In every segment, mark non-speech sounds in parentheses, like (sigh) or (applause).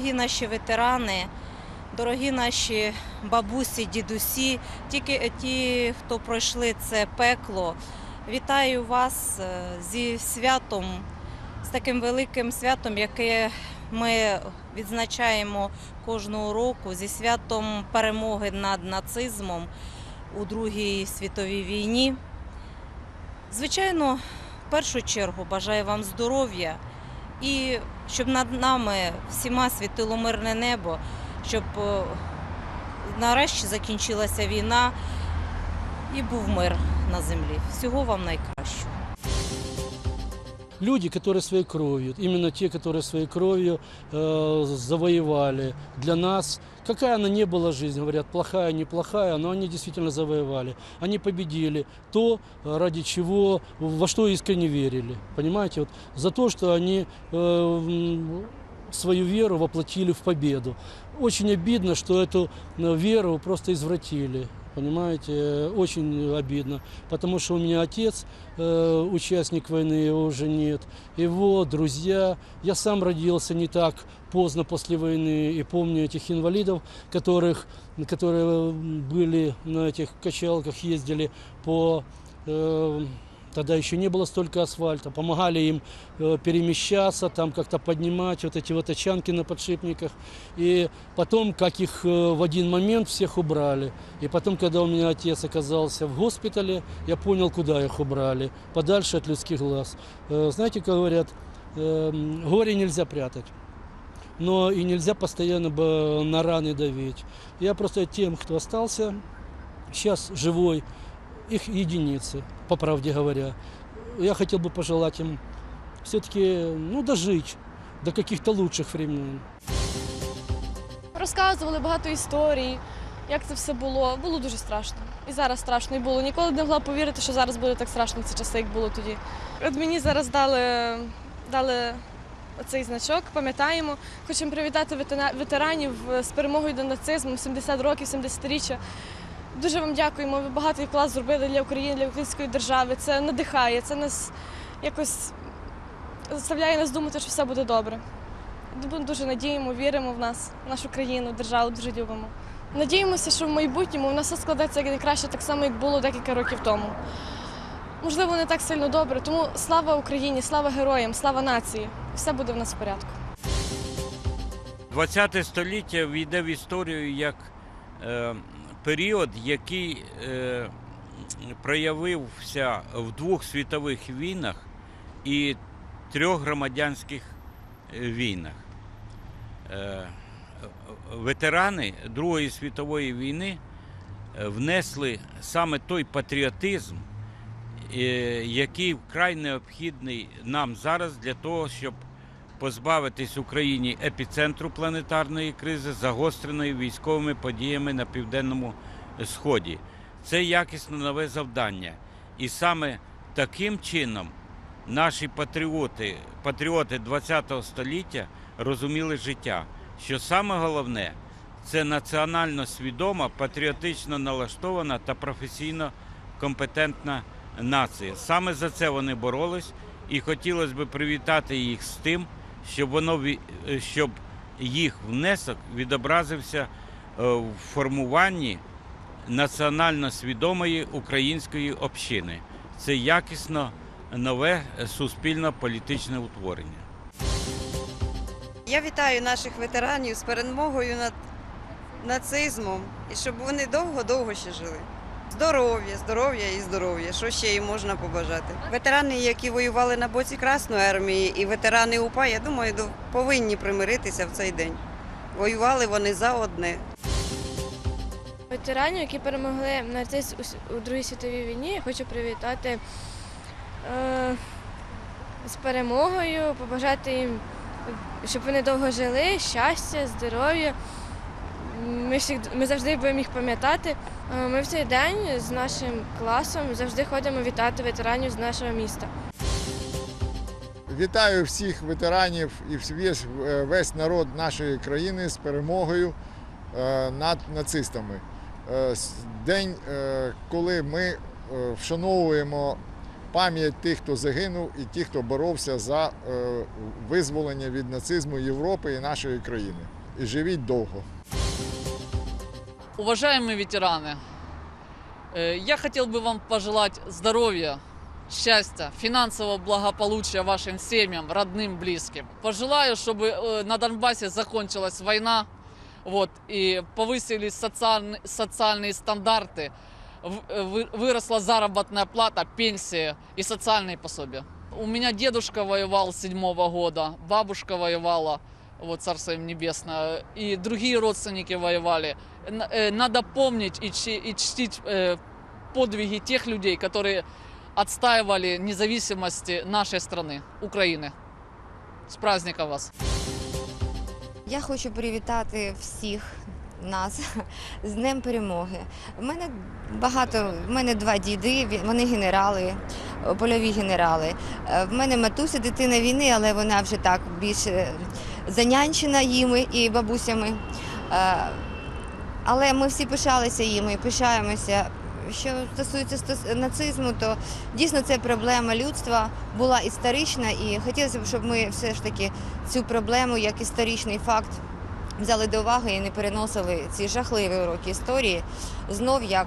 Дорогі наші ветерани, дорогі наші бабусі, дідусі, тільки ті, хто пройшли це пекло. Вітаю вас е, зі святом, з таким великим святом, яке ми відзначаємо кожного року, зі святом перемоги над нацизмом у Другій світовій війні. Звичайно, в першу чергу бажаю вам здоров'я і щоб над нами всіма світило мирне небо, щоб нарешті закінчилася війна і був мир на землі. Всього вам найкращого люди, которые своей кровью, именно те, которые своей кровью э, завоевали для нас, какая она не была жизнь, говорят, плохая, неплохая, но они действительно завоевали. Они победили то, ради чего, во что искренне верили. Понимаете, вот за то, что они э, м, свою веру воплотили в победу. Очень обидно, что эту э, веру просто извратили. Понимаете, э, очень обидно, потому что у меня отец, э, участник войны, его уже нет, его друзья. Я сам родился не так поздно после войны и помню этих инвалидов, которых, которые были на этих качалках, ездили по э, Тогда еще не было столько асфальта. Помогали им э, перемещаться, там как-то поднимать вот эти вот очанки на подшипниках. И потом, как их э, в один момент всех убрали. И потом, когда у меня отец оказался в госпитале, я понял, куда их убрали. Подальше от людских глаз. Э, Знаете, как говорят, э, горе нельзя прятать. Но и нельзя постоянно бы на раны давить. Я просто тем, кто остался сейчас живой, их единицы, по правде говоря. Я хотел бы пожелать им все-таки ну, дожить до каких-то лучших времен. Розказували багато історій, як це все було. Було дуже страшно. І зараз страшно і було. Ніколи не могла повірити, що зараз буде так страшно ці часи, як було тоді. От мені зараз дали, дали оцей значок, пам'ятаємо. Хочемо привітати ветеранів з перемогою до нацизму, 70 років, 70-річчя. Дуже вам дякуємо. Ви багатий вклад зробили для України, для української держави. Це надихає, це нас якось заставляє нас думати, що все буде добре. Дуже надіємо, віримо в нас, в нашу країну, державу, дуже любимо. Надіємося, що в майбутньому в нас все складеться найкраще, так само, як було декілька років тому. Можливо, не так сильно добре, тому слава Україні, слава героям, слава нації. Все буде в нас в порядку. 20 століття війде в історію як е, період, який е, проявився в двох світових війнах і трьох громадянських е, війнах. Е, ветерани Другої світової війни е, внесли саме той патріотизм, е, який вкрай необхідний нам зараз для того, щоб позбавитись Україні епіцентру планетарної кризи, загостреної військовими подіями на південному сході. Це якісно нове завдання. І саме таким чином наші патріоти, патріоти ХХ століття розуміли життя, що саме головне це національно свідома, патріотично налаштована та професійно компетентна нація. Саме за це вони боролись, і хотілося б привітати їх з тим, щоб воно е, щоб їх внесок відобразився е, в формуванні національно свідомої української общини. Це якісно нове е, суспільно-політичне утворення. Я вітаю наших ветеранів з перемогою над нацизмом і щоб вони довго-довго ще жили. Здоров'я, здоров'я і здоров'я. Що ще їм можна побажати? Ветерани, які воювали на боці Красної армії, і ветерани УПА, я думаю, повинні примиритися в цей день. Воювали вони за одне. Ветеранів, які перемогли нацизм у у Другій світовій війні, я хочу привітати е, з перемогою, побажати їм, щоб вони довго жили, щастя, здоров'я. Ми, всіх, ми завжди будемо їх пам'ятати. Е, Ми в цей день з нашим класом завжди ходимо вітати ветеранів з нашого міста. Вітаю всіх ветеранів і весь, весь народ нашої країни з перемогою е, над нацистами. Е, День, е, коли ми е, вшановуємо пам'ять тих, хто загинув, і тих, хто боровся за е, визволення від нацизму Європи і нашої країни. І живіть довго. Уважаемые ветераны, э, я хотел бы вам пожелать здоровья, счастья, финансового благополучия вашим семьям, родным, близким. Пожелаю, чтобы э, на Донбассе закончилась война, вот, и повысились социальные, социальные стандарты, в- э, вы- выросла заработная плата, пенсия и социальные пособия. У меня дедушка воевал с седьмого года, бабушка воевала, вот царство им небесное, и другие родственники воевали. Н- э, Надо помнить и, чи- и чтить э, подвиги тех людей, которые отстаивали независимость нашей страны, Украины. С праздником вас! Я хочу привітати всіх нас (laughs) з Днем Перемоги. У мене багато, в мене два діди, ві- вони генерали, е, польові генерали. Е, В мене матуся дитина війни, але вона вже так більш е, занянчена їми і бабусями. Е, Але ми всі пишалися їми, пишаємося. Що стосується нацизму, то дійсно це проблема людства була історична, і хотілося б, щоб ми все ж таки цю проблему як історичний факт взяли до уваги і не переносили ці жахливі уроки історії знов як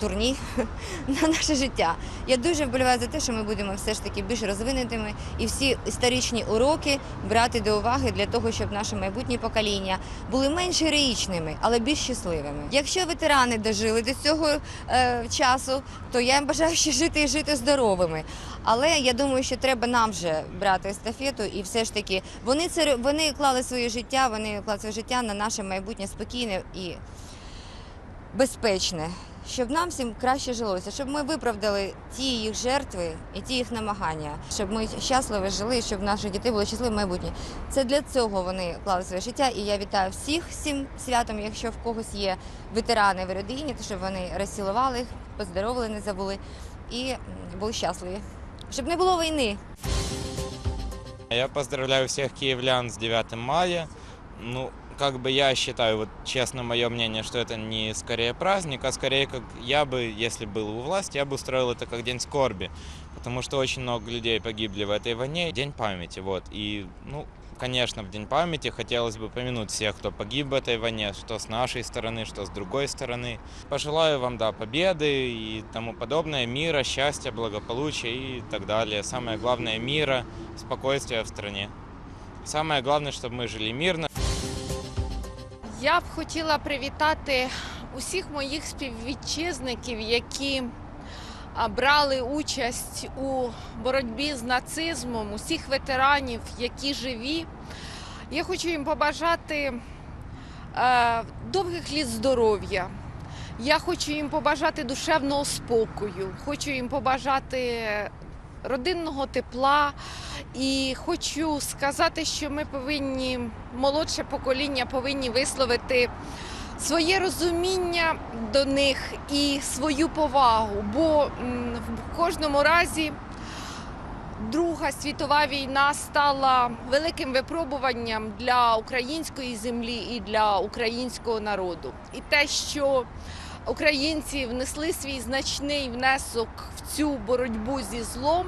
дурні (laughs) на наше життя. Я дуже вболіваю за те, що ми будемо все ж таки більш розвинутими і всі історичні уроки брати до уваги для того, щоб наше майбутнє покоління були менш героїчними, але більш щасливими. Якщо ветерани дожили до цього е, часу, то я їм бажаю ще жити і жити здоровими. Але я думаю, що треба нам вже брати естафету, і все ж таки вони це вони клали своє життя, вони клали своє життя на наше майбутнє спокійне і безпечне, щоб нам всім краще жилося, щоб ми виправдали ті їх жертви і ті їх намагання, щоб ми щасливо жили, щоб наші діти були щасливі в майбутнє. Це для цього вони клали своє життя. І я вітаю всіх з цим святом, якщо в когось є ветерани в родині, то щоб вони розцілували їх, поздоровили, не забули і були щасливі. Щоб не було війни. Я поздравляю всех киевлян с 9 мая. Ну, как бы я считаю, вот честно мое мнение, что это не скорее праздник, а скорее как я бы, если был у власти, я бы устроил это как день скорби. Потому что очень много людей погибли в этой войне. День памяти, вот. И, ну, конечно, в День памяти хотелось бы помянуть всех, кто погиб в этой войне, что с нашей стороны, что с другой стороны. Пожелаю вам, да, победы и тому подобное, мира, счастья, благополучия и так далее. Самое главное, мира, спокойствия в стране. Самое главное, чтобы мы жили мирно. Я б хотіла привітати усіх моїх співвітчизників, які брали участь у боротьбі з нацизмом, усіх ветеранів, які живі. Я хочу їм побажати е, довгих літ здоров'я. Я хочу їм побажати душевного спокою, хочу їм побажати родинного тепла. І хочу сказати, що ми повинні, молодше покоління повинні висловити своє розуміння до них і свою повагу. Бо в кожному разі Друга світова війна стала великим випробуванням для української землі і для українського народу. І те, що українці внесли свій значний внесок в цю боротьбу зі злом,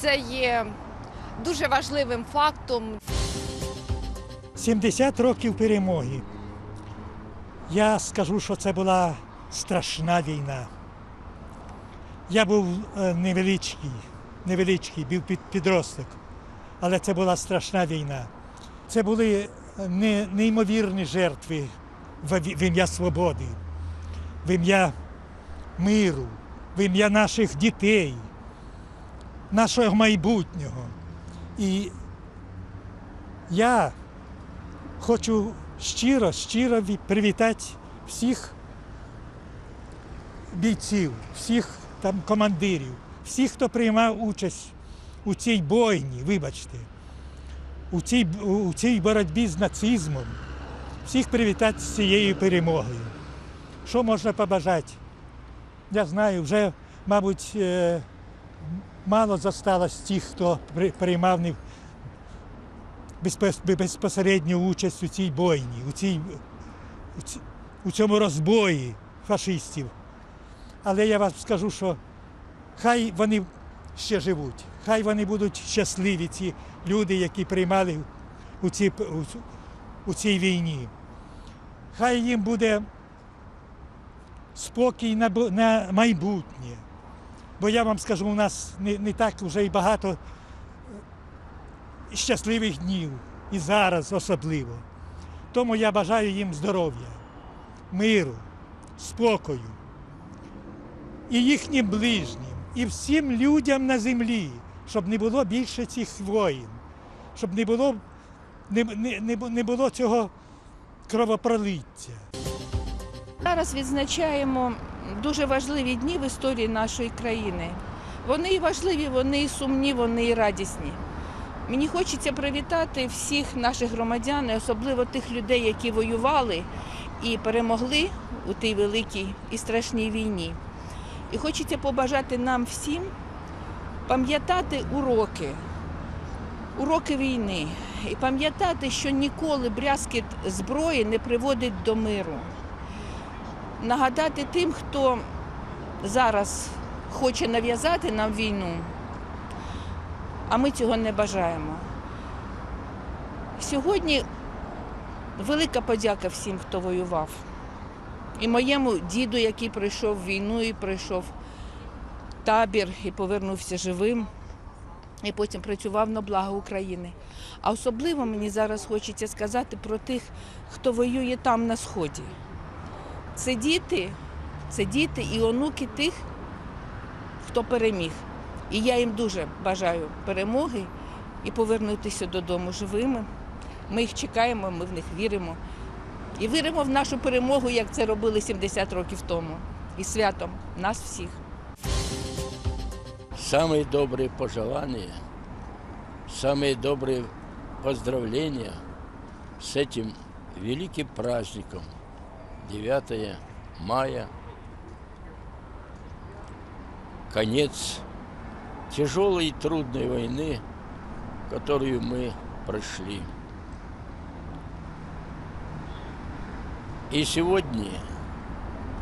це є дуже важливим фактом. 70 років перемоги. Я скажу, що це була страшна війна. Я був е, невеличкий, невеличкий, був під, підросток, але це була страшна війна. Це були е, неймовірні жертви в ім'я свободи, в ім'я миру, в ім'я наших дітей, нашого майбутнього. І я хочу щиро, щиро привітати всіх бійців, всіх там командирів, всіх, хто приймав участь у цій бойні, вибачте, у цій, у цій боротьбі з нацизмом, всіх привітати з цією перемогою. Що можна побажати? Я знаю, вже, мабуть, е, мало зосталось тих, хто приймав безпосередню участь у цій бойні, у, цій, у, цьому розбої фашистів. Але я вам скажу, що хай вони ще живуть. Хай вони будуть щасливі, ці люди, які приймали у, ці, у, у цій війні. Хай їм буде спокій на, на майбутнє. Бо я вам скажу, у нас не, не так вже і багато е, щасливих днів, і зараз особливо. Тому я бажаю їм здоров'я, миру, спокою і їхнім ближнім, і всім людям на землі, щоб не було більше цих воїн, щоб не було, не, не, не, не було цього кровопролиття. Зараз відзначаємо дуже важливі дні в історії нашої країни. Вони і важливі, вони і сумні, вони і радісні. Мені хочеться привітати всіх наших громадян, особливо тих людей, які воювали і перемогли у тій великій і страшній війні. І хочеться побажати нам всім пам'ятати уроки, уроки війни, і пам'ятати, що ніколи брязкіт зброї не приводить до миру нагадати тим, хто зараз хоче нав'язати нам війну, а ми цього не бажаємо. Сьогодні велика подяка всім, хто воював. І моєму діду, який пройшов війну і пройшов табір і повернувся живим, і потім працював на благо України. А особливо мені зараз хочеться сказати про тих, хто воює там на сході. Це діти, це діти і онуки тих, хто переміг. І я їм дуже бажаю перемоги і повернутися додому живими. Ми їх чекаємо, ми в них віримо. І віримо в нашу перемогу, як це робили 70 років тому. І святом нас всіх. Самые добрые пожелания, самые добрые поздравления с этим великим праздником 9 мая. Конец тяжелой и трудной войны, которую мы прошли. И сегодня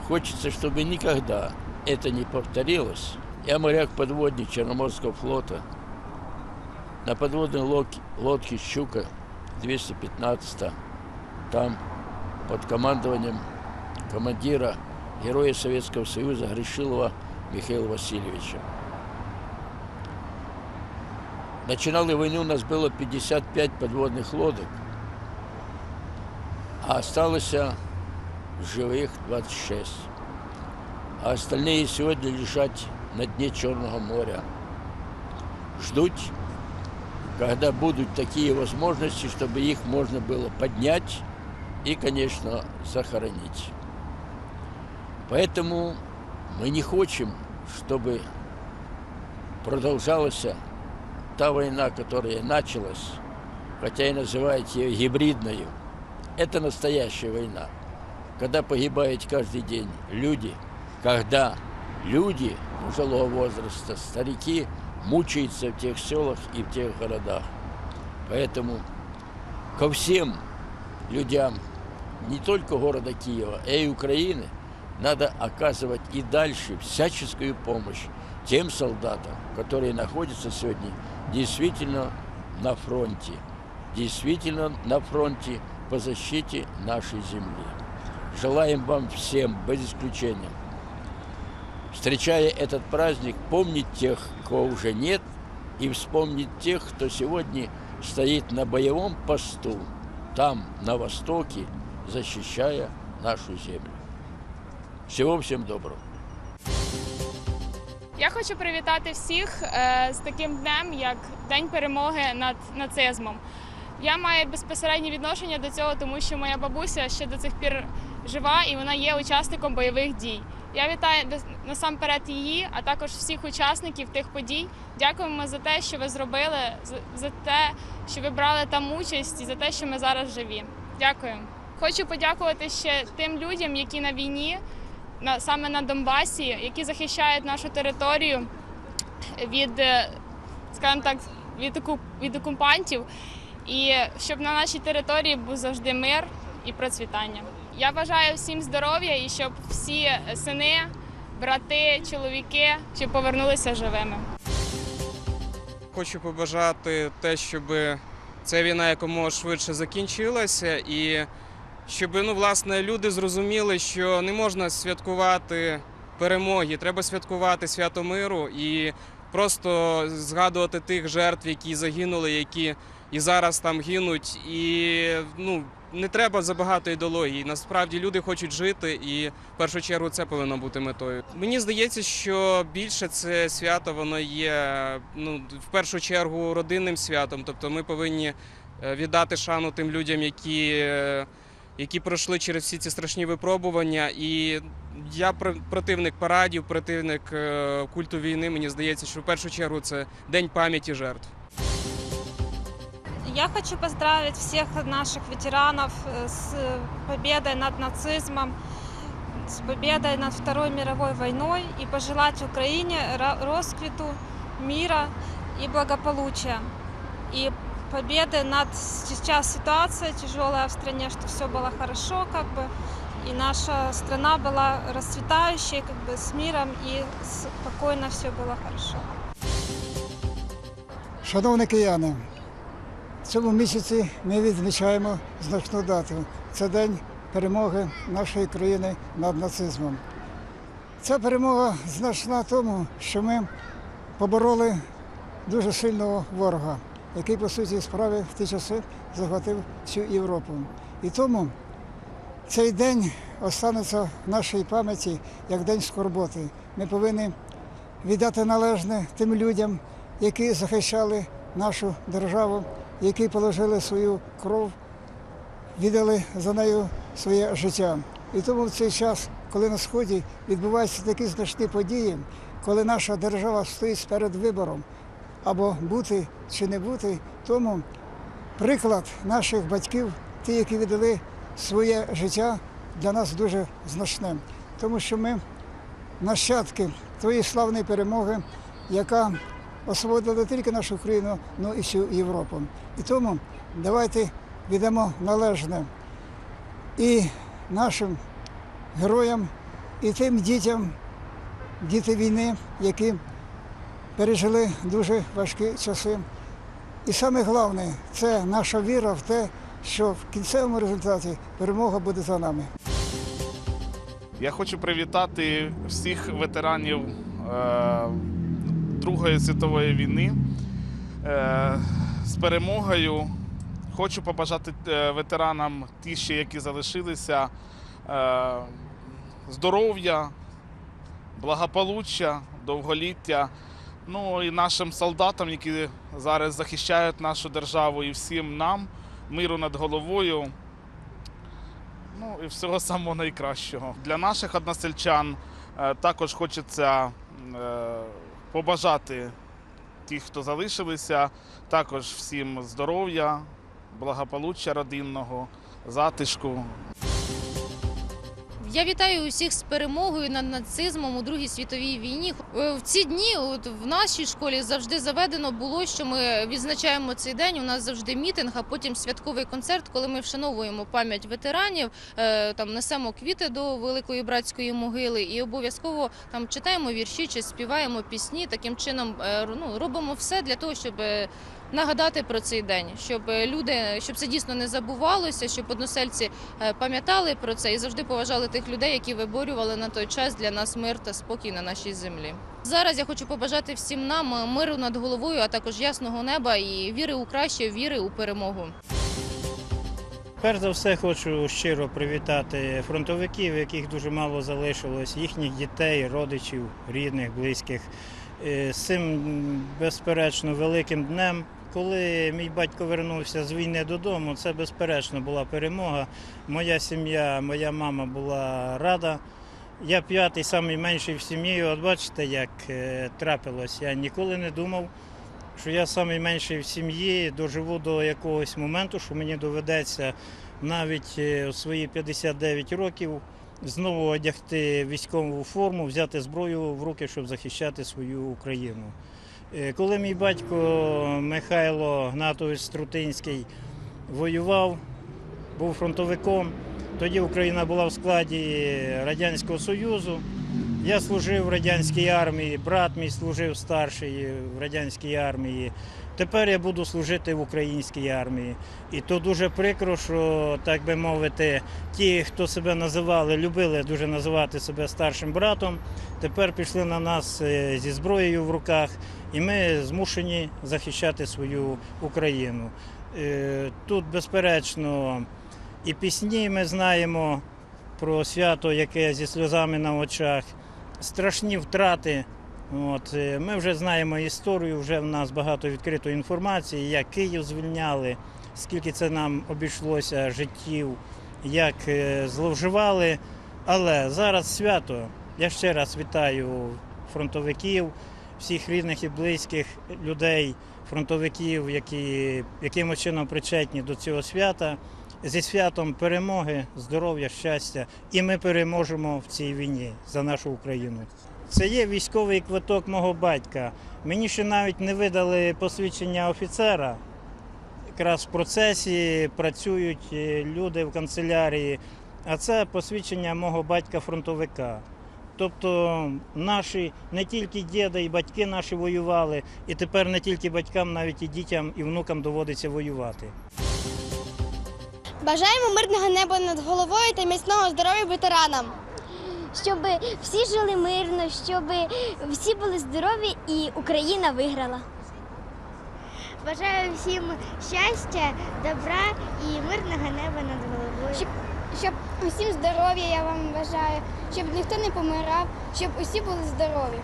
хочется, чтобы никогда это не повторилось. Я моряк-подводник Черноморского флота. На подводной лодке, лодке «Щука» 215 там под командованием командира героя Советского Союза Гришилова Михаила Васильевича. Начинали войну, у нас было 55 подводных лодок, а осталось живых 26. А остальные сегодня лежат на дне Черного моря. Ждут, когда будут такие возможности, чтобы их можно было поднять и, конечно, захоронить. Поэтому мы не хотим, чтобы продолжалась та война, которая началась, хотя и называют ее гибридной. Это настоящая война, когда погибают каждый день люди, когда люди пожилого возраста, старики мучаются в тех селах и в тех городах. Поэтому ко всем людям не только города Киева, а и Украины надо оказывать и дальше всяческую помощь тем солдатам, которые находятся сегодня действительно на фронте, действительно на фронте по защите нашей земли. Желаем вам всем, без исключения, встречая этот праздник, помнить тех, кого уже нет, и вспомнить тех, кто сегодня стоит на боевом посту, там, на востоке, защищая нашу землю. Всего всем доброго. Я хочу привітати всіх е, з таким днем, як День перемоги над нацизмом. Я маю безпосереднє відношення до цього, тому що моя бабуся ще до цих пір жива і вона є учасником бойових дій. Я вітаю насамперед її, а також всіх учасників тих подій. Дякуємо за те, що ви зробили, за те, що ви брали там участь, і за те, що ми зараз живі. Дякую. Хочу подякувати ще тим людям, які на війні, саме на Донбасі, які захищають нашу територію від, е, скажімо так, від, від окупантів, і щоб на нашій території був завжди мир і процвітання. Я бажаю всім здоров'я і щоб всі сини, брати, чоловіки щоб повернулися живими. хочу побажати те, щоб ця війна якомога швидше закінчилася, і щоб ну, власне, люди зрозуміли, що не можна святкувати перемоги, треба святкувати свято миру і просто згадувати тих жертв, які загинули, які і зараз там гинуть. І ну, не треба забагато ідеології. Насправді люди хочуть жити, і в першу чергу це повинно бути метою. Мені здається, що більше це свято воно є ну, в першу чергу родинним святом. Тобто ми повинні е, віддати шану тим людям, які, е, які пройшли через всі ці страшні випробування. І я про- противник парадів, противник е, культу війни. Мені здається, що в першу чергу це день пам'яті жертв. Я хочу поздравить всех наших ветеранов э, с победой над нацизмом, с победой над Второй мировой войной и пожелать Украине ра- росквиту, мира и благополучия. И победы над сейчас ситуация тяжелая в стране, что все было хорошо, как бы, и наша страна была расцветающей, как бы, с миром и спокойно все было хорошо. Шановні кияни, в цьому місяці ми відзначаємо значну дату. Це день перемоги нашої країни над нацизмом. Ця перемога значна тому, що ми побороли дуже сильного ворога, який, по суті, справи в ті часи захватив всю Європу. І тому цей день останеться в нашій пам'яті як день скорботи. Ми повинні віддати належне тим людям, які захищали нашу державу, які положили свою кров, віддали за нею своє життя. І тому в цей час, коли на сході відбуваються такі значні події, коли наша держава стоїть перед вибором або бути чи не бути, тому приклад наших батьків, ті, які віддали своє життя, для нас дуже значним, тому що ми нащадки тої славної перемоги, яка освободила не тільки нашу країну, але і всю Європу. І тому давайте віддамо належне і нашим героям, і тим дітям, діти війни, які пережили дуже важкі часи. І саме головне це наша віра в те, що в кінцевому результаті перемога буде за нами. Я хочу привітати всіх ветеранів е, Другої світової війни е, з перемогою. Хочу побажати е, ветеранам, ті ще, які залишилися, е, здоров'я, благополуччя, довголіття. Ну і нашим солдатам, які зараз захищають нашу державу, і всім нам миру над головою. Ну і всього самого найкращого. Для наших односельчан е, також хочеться е, побажати тих, хто залишилися, також всім здоров'я, благополуччя родинного, затишку. Я вітаю усіх з перемогою над нацизмом у Другій світовій війні. Е, В ці дні, от в нашій школі, завжди заведено було, що ми відзначаємо цей день. У нас завжди мітинг, а потім святковий концерт, коли ми вшановуємо пам'ять ветеранів, е, там несемо квіти до великої братської могили і обов'язково там читаємо вірші чи співаємо пісні. Таким чином е, ну, робимо все для того, щоб. Нагадати про цей день, щоб е, люди, щоб це дійсно не забувалося, щоб односельці е, пам'ятали про це і завжди поважали тих людей, які виборювали на той час для нас мир та спокій на нашій землі. Зараз я хочу побажати всім нам е, миру над головою, а також ясного неба і віри у краще, віри у перемогу. Перш за все хочу щиро привітати фронтовиків, яких дуже мало залишилось, їхніх дітей, родичів, рідних, близьких. Е, цим безперечно великим днем. Коли мій батько вернувся з війни додому, це безперечно була перемога. Моя сім'я, моя мама була рада. Я п'ятий, самий менший в сім'ї. От бачите, як е, трапилось. Я ніколи не думав, що я самий менший в сім'ї, доживу до якогось моменту, що мені доведеться навіть е, у свої 59 років знову одягти військову форму, взяти зброю в руки, щоб захищати свою Україну. Е, Коли мій батько Михайло Гнатович Струтинський воював, був фронтовиком, тоді Україна була в складі Радянського Союзу. Я служив в радянській армії, брат мій служив старший в радянській армії. Тепер я буду служити в українській армії. І то дуже прикро, що, так би мовити, ті, хто себе називали, любили дуже називати себе старшим братом, тепер пішли на нас е, зі зброєю в руках, і ми змушені захищати свою Україну. Е, Тут, безперечно, і пісні ми знаємо про свято, яке зі сльозами на очах, страшні втрати. От, е, ми вже знаємо історію, вже в нас багато відкритої інформації, як Київ звільняли, скільки це нам обійшлося життів, як е, зловживали. Але зараз свято. Я ще раз вітаю фронтовиків, всіх рідних і близьких людей, фронтовиків, які якимось чином причетні до цього свята. Зі святом перемоги, здоров'я, щастя, і ми переможемо в цій війні за нашу Україну. Це є військовий квиток мого батька. Мені ще навіть не видали посвідчення офіцера. Якраз в процесі працюють е, люди в канцелярії, а це посвідчення мого батька-фронтовика. Тобто наші не тільки діди і батьки наші воювали, і тепер не тільки батькам, навіть і дітям і внукам доводиться воювати. Бажаємо мирного неба над головою та міцного здоров'я ветеранам. Щоб всі жили мирно, щоб всі були здорові і Україна виграла. Бажаю всім щастя, добра і мирного неба над головою. Щоб, щоб усім здоров'я я вам бажаю, щоб ніхто не помирав, щоб усі були здорові.